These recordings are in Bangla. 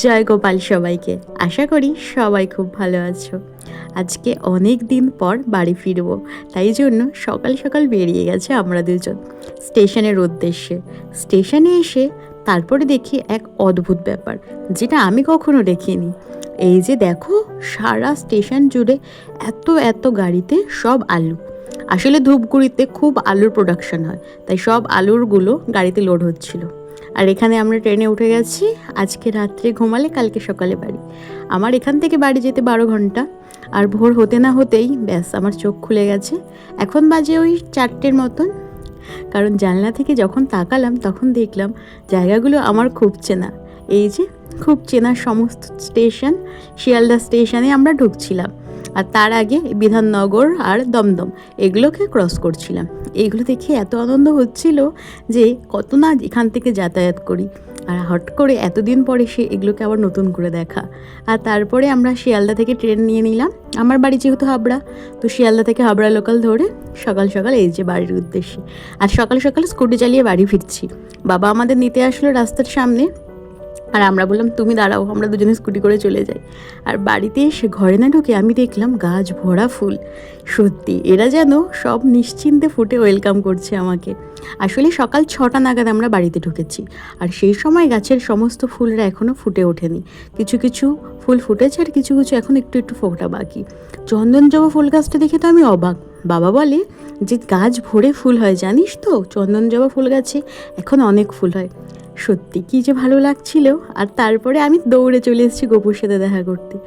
জয় গোপাল সবাইকে। আশা করি সবাই খুব ভালো আছো। আজকে অনেক দিন পর বাড়ি ফিরবো, তাই জন্য সকাল সকাল বেরিয়ে গেছে আমরা দুজন স্টেশনের উদ্দেশ্যে। স্টেশনে এসে তারপরে দেখি এক অদ্ভুত ব্যাপার, যেটা আমি কখনো দেখিনি। এই যে দেখো, সারা স্টেশন জুড়ে এত এত গাড়িতে সব আলু। আসলে ধূপগুড়িতে খুব আলুর প্রোডাকশন হয়, তাই সব আলুরগুলো গাড়িতে লোড হচ্ছিল। আর এখানে আমরা ট্রেনে উঠে গেছি। আজকে রাত্রে ঘুমালে কালকে সকালে বাড়ি। আমার এখান থেকে বাড়ি যেতে বারো ঘণ্টা। আর ভোর হতে না হতেই ব্যাস, আমার চোখ খুলে গেছে। এখন বাজে ওই চারটের মতন। কারণ জানলা থেকে যখন তাকালাম, তখন দেখলাম জায়গাগুলো আমার খুব চেনা। এই যে, খুব চেনা সমস্ত স্টেশন, শিয়ালদা স্টেশনে আমরা ঢুকছিলাম। আর তার আগে বিধাননগর আর দমদম, এগুলোকে ক্রস করছিলাম। এইগুলো দেখে এত আনন্দ হচ্ছিল যে কত না এখান থেকে যাতায়াত করি। আর হট করে এতদিন পরে সে এগুলোকে আবার নতুন করে দেখা। আর তারপরে আমরা শিয়ালদা থেকে ট্রেন নিয়ে নিলাম। আমার বাড়ি যেহেতু হাবড়া, তো শিয়ালদা থেকে হাবড়া লোকাল ধরে সকাল সকাল এই যে বাড়ির উদ্দেশ্যে। আর সকাল সকাল স্কুটি চালিয়ে বাড়ি ফিরছি। বাবা আমাদের নিতে আসলো রাস্তার সামনে। আর আমরা বললাম, তুমি দাঁড়াও, আমরা দুজনে স্কুটি করে চলে যাই। আর বাড়িতে এসে ঘরে না ঢুকে আমি দেখলাম গাছ ভরা ফুল। সত্যি, এরা যেন সব নিশ্চিন্তে ফুটে ওয়েলকাম করছে আমাকে। আসলে সকাল ছটা নাগাদ আমরা বাড়িতে ঢুকেছি, আর সেই সময় গাছের সমস্ত ফুলরা এখনও ফুটে ওঠেনি। কিছু কিছু ফুল ফুটেছে আর কিছু কিছু এখন একটু একটু ফোটা বাকি। চন্দন জবা ফুল গাছটা দেখে তো আমি অবাক। বাবা বলে, যে গাছ ভরে ফুল হয়, জানিস তো? চন্দন জবা ফুল গাছে এখন অনেক ফুল হয়। সত্যি কী যে ভালো লাগছিল। আর তারপরে আমি দৌড়ে চলে এসেছি গপুর সাথে দেখা করতে।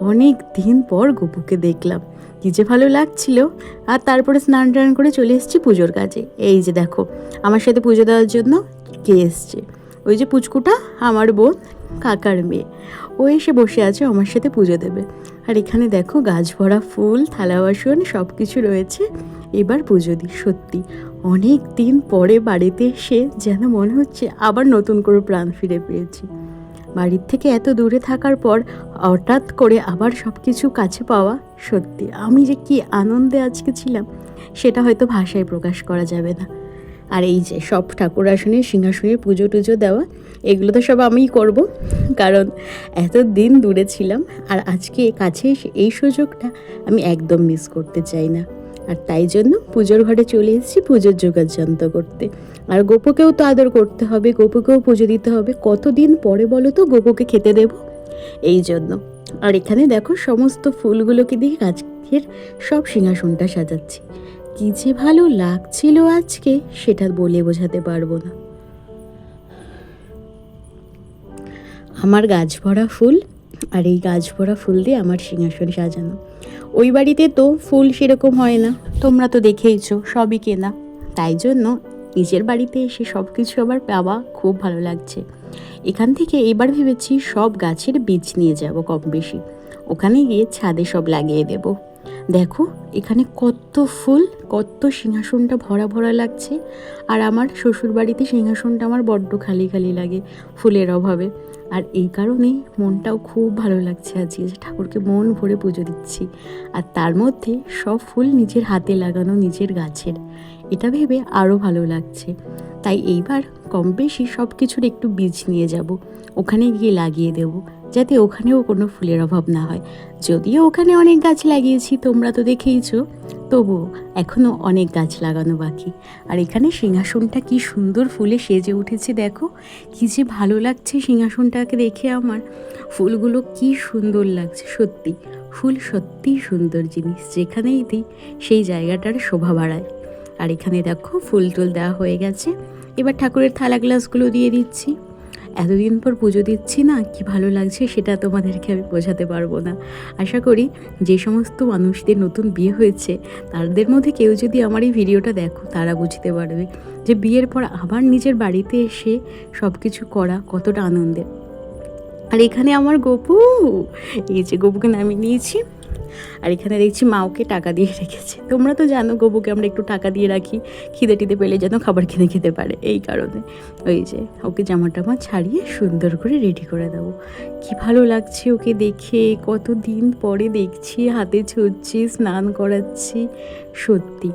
অনেক দিন পর গপুকে দেখলাম। কী যে ভালো লাগছিল। আর তারপরে স্নান টান করে চলে এসেছি পুজোর কাজে। এই যে দেখো, আমার সাথে পুজো দেওয়ার জন্য কে এসছে? ওই যে পুচকুটা, আমার বোন, কাকার মেয়ে। ও এসে বসে আছে আমার সাথে পুজো দেবে। আর এখানে দেখো গাছ ভরা ফুল, থালা বাসন সব কিছু রয়েছে। এবার পুজো দিই, সত্যি। অনেক দিন পরে বাড়িতে এসে যেন মনে হচ্ছে আবার নতুন করে প্রাণ ফিরে পেয়েছি। বাড়ির থেকে এত দূরে থাকার পর হঠাৎ করে আবার সব কিছু কাছে পাওয়া, সত্যি। আমি যে কি আনন্দে আজকে ছিলাম, সেটা হয়তো ভাষায় প্রকাশ করা যাবে না। আর এই যে সব ঠাকুর আসনে সিংহাসনের পুজো টুজো দেওয়া, এগুলো তো সব আমিই করব। কারণ এত দিন দূরে ছিলাম, আর আজকে কাছে এই সুযোগটা আমি একদম মিস করতে চাই না। আর তাই জন্য পুজোর ঘরে চলে এসেছি পুজোর যোগাযন্ত্র করতে। আর গোপুকেও তো আদর করতে হবে, গোপুকেও পুজো দিতে হবে। কতদিন পরে বলো তো গোপুকে খেতে দেব? এই জন্য। আর এখানে দেখো সমস্ত ফুলগুলোকে দিয়ে গাছের সব সিংহাসনটা সাজাচ্ছি। কি যে ভালো লাগছিল আজকে, সেটা বলে বোঝাতে পারব না। আমার গাছ ভরা ফুল আর এই গাছ ভরা ফুল দিয়ে আমার সিংহাসন সাজানো। ওই বাড়িতে তো ফুল সেরকম হয় না। তোমরা তো দেখেইছো, সবই কেনা। তাই জন্য নিজের বাড়িতে এসে সব কিছু আবার পাওয়া খুব ভালো লাগছে। এখান থেকে এবার ভেবেছি সব গাছের বীজ নিয়ে যাব কম বেশি। ওখানে গিয়ে ছাদে সব লাগিয়ে দেব। দেখো, এখানে কত ফুল, কত সিংহাসনটা ভরা ভরা লাগছে। আর আমার শ্বশুর বাড়িতে সিংহাসনটা আমার বড্ড খালি খালি লাগে ফুলের অভাবে। আর এই কারণেই মনটাও খুব ভালো লাগছে আজকে যে ঠাকুরকে মন ভরে পুজো দিচ্ছি। আর তার মধ্যে সব ফুল নিজের হাতে লাগানো নিজের গাছের। এটা ভেবে আরও ভালো লাগছে। তাই এইবার কম বেশি সব কিছুর একটু বীজ নিয়ে যাব। ওখানে গিয়ে লাগিয়ে দেব। যাতে ওখানেও কোনো ফুলের অভাব না হয়। যদিও ওখানে অনেক গাছ লাগিয়েছি, তোমরা তো দেখেইছো। তবুও এখনও অনেক গাছ লাগানো বাকি। আর এখানে সিংহাসনটা কি সুন্দর ফুলে সেজে উঠেছে দেখো। কি যে ভালো লাগছে সিংহাসনটাকে দেখে আমার। ফুলগুলো কি সুন্দর লাগছে, সত্যি। ফুল সত্যিই সুন্দর জিনিস, যেখানেই দিই সেই জায়গাটার শোভা বাড়ায়। আর এখানে দেখো ফুল টুল দেওয়া হয়ে গেছে। এবার ঠাকুরের থালা গ্লাসগুলো দিয়ে দিচ্ছি। এতদিন পর পুজো দিচ্ছি না, কি ভালো লাগছে সেটা তোমাদেরকে আমি বোঝাতে পারব না। আশা করি যে সমস্ত মানুষদের নতুন বিয়ে হয়েছে, তাদের মধ্যে কেউ যদি আমার এই ভিডিওটা দেখো, তারা বুঝতে পারবে যে বিয়ের পর আবার নিজের বাড়িতে এসে সব কিছু করা কতটা আনন্দের। আর এখানে আমার গপু, এই যে গপুকে নামিয়ে নিয়েছি। আর এখানে দেখছি মা ওকে টাকা দিয়ে রেখেছে। তোমরা তো জানো গোবুকে আমরা একটু টাকা দিয়ে রাখি খিদে টিদে পেলে যেন খাবার কিনে খেতে পারে। এই কারণে। ওই যে, ওকে জামা টামা ছাড়িয়ে সুন্দর করে রেডি করে দেবো। কি ভালো লাগছে ওকে দেখে কত দিন পরে দেখছি, হাতে ছুটছি স্নান করাচ্ছি। সত্যি।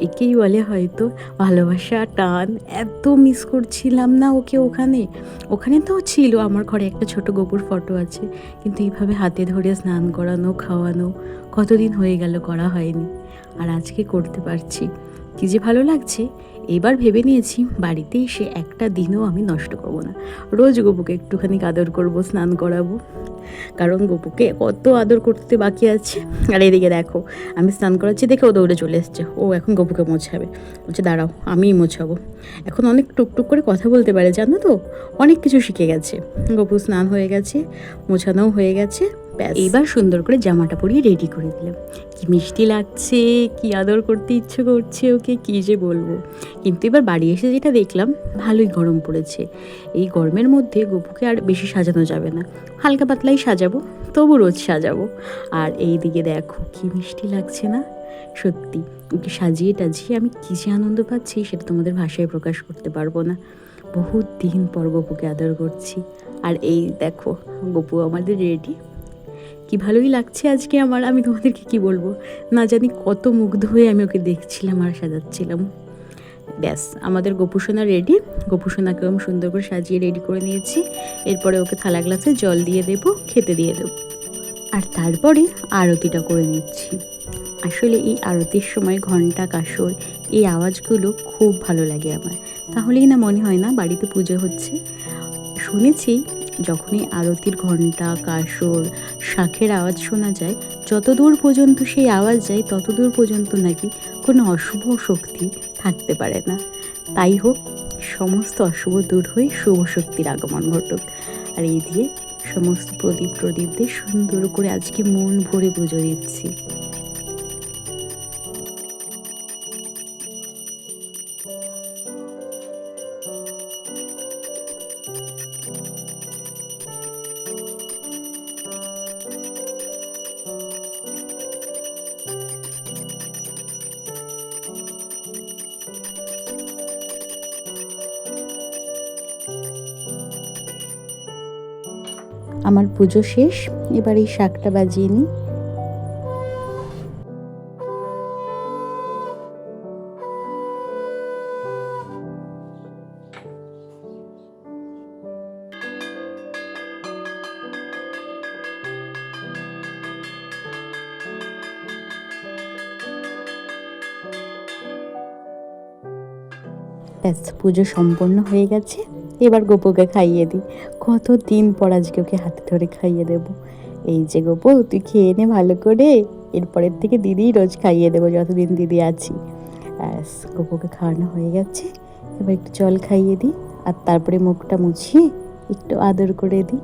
একেই বলে হয়তো ভালোবাসা, টান, এত মিস করছিলাম না ওকে ওখানে। ওখানে তো ছিল, আমার ঘরে একটা ছোট গোপুর ফটো আছে। কিন্তু এইভাবে হাতে ধরে স্নান করানো, খাওয়ানো, কতদিন হয়ে গেল করা হয়নি। আর আজকে করতে পারছি। কী যে ভালো লাগছে এবার ভেবে নিয়েছি, বাড়িতে এসে একটা দিনও আমি নষ্ট করব না। রোজ গপুকে একটুখানি আদর করব, স্নান করাবো। কারণ গপুকে কত আদর করতে বাকি আছে। আর এদিকে দেখো, আমি স্নান করাচ্ছি দেখে ও দৌড়ে চলে এসছে। ও এখন গপুকে মোছাবে। বলছে, দাঁড়াও, আমিই মোছাবো। এখন অনেক টুকটুক করে কথা বলতে পারে, জানো তো? অনেক কিছু শিখে গেছে। গপু স্নান হয়ে গেছে, মোছানোও হয়ে গেছে। এবার সুন্দর করে জামাটা পরিয়ে রেডি করে দিলাম। কি মিষ্টি লাগছে, কি আদর করতে ইচ্ছে করছে ওকে, কি যে বলব। কিন্তু এবার বাড়ি এসে যেটা দেখলাম, ভালোই গরম পড়েছে। এই গরমের মধ্যে গপুকে আর বেশি সাজানো যাবে না। হালকা পাতলাই সাজাবো, তবু রোজ সাজাবো। আর এই দিকে দেখো, কি মিষ্টি লাগছে না? সত্যি, ওকে সাজিয়ে টাজিয়ে আমি কী যে আনন্দ পাচ্ছি, সেটা তোমাদের ভাষায় প্রকাশ করতে পারব না। বহুত দিন পর গপুকে আদর করছি। আর এই দেখো, গপু আমাদের রেডি কি ভালোই লাগছে আজকে আমার? আমি তোমাদেরকে কি বলব? না জানি কত মুগ্ধ হয়ে আমি ওকে দেখছিলাম আর সাজাচ্ছিলাম। ব্যাস, আমাদের গোপুসোনা রেডি গোপুসোনাকে আমি সুন্দর করে সাজিয়ে রেডি করে নিয়েছি। এরপরে ওকে থালা গ্লাসে জল দিয়ে দেবো, খেতে দিয়ে দেবো। আর তারপরে আরতিটা করে নিচ্ছি। আসলে এই আরতির সময় ঘণ্টা, কাসর, এই আওয়াজগুলো খুব ভালো লাগে আমার। তাহলেই না মনে হয় না বাড়িতে পুজো হচ্ছে। শুনেছি যখনই আরতির ঘণ্টা কাসর শাঁখের আওয়াজ শোনা যায়, যতদূর পর্যন্ত সেই আওয়াজ যায়, ততদূর পর্যন্ত নাকি কোনো অশুভ শক্তি থাকতে পারে না। তাই হোক, সমস্ত অশুভ দূর হয়ে শুভ শক্তির আগমন ঘটুক। আর এই দিয়ে সমস্ত প্রদীপ প্রদীপ দিয়ে সুন্দর করে আজকে মন ভরে পুজো দিচ্ছি। আমার পুজো শেষ, এবার এই শাকটা বাজিয়ে নিই। ব্যাস, পুজো সম্পন্ন হয়ে গেছে। এবার গোপুকে খাইয়ে দিই। কত দিন পর আজকে ওকে হাতে ধরে খাইয়ে দেব। এই যে গোপু তুই খেয়ে নে ভালো করে। এরপরের থেকে দিদিই রোজ খাইয়ে দেবো যতদিন দিদি আছি। ব্যাস, গোপুকে খাওয়ানো হয়ে গেছে। এবার একটু জল খাইয়ে দিই আর তারপরে মুখটা মুছিয়ে একটু আদর করে দিই।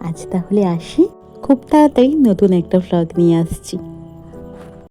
আজ তাহলে আসি। খুব তাড়াতাড়ি নতুন একটা ফ্লগ নিয়ে আসছি।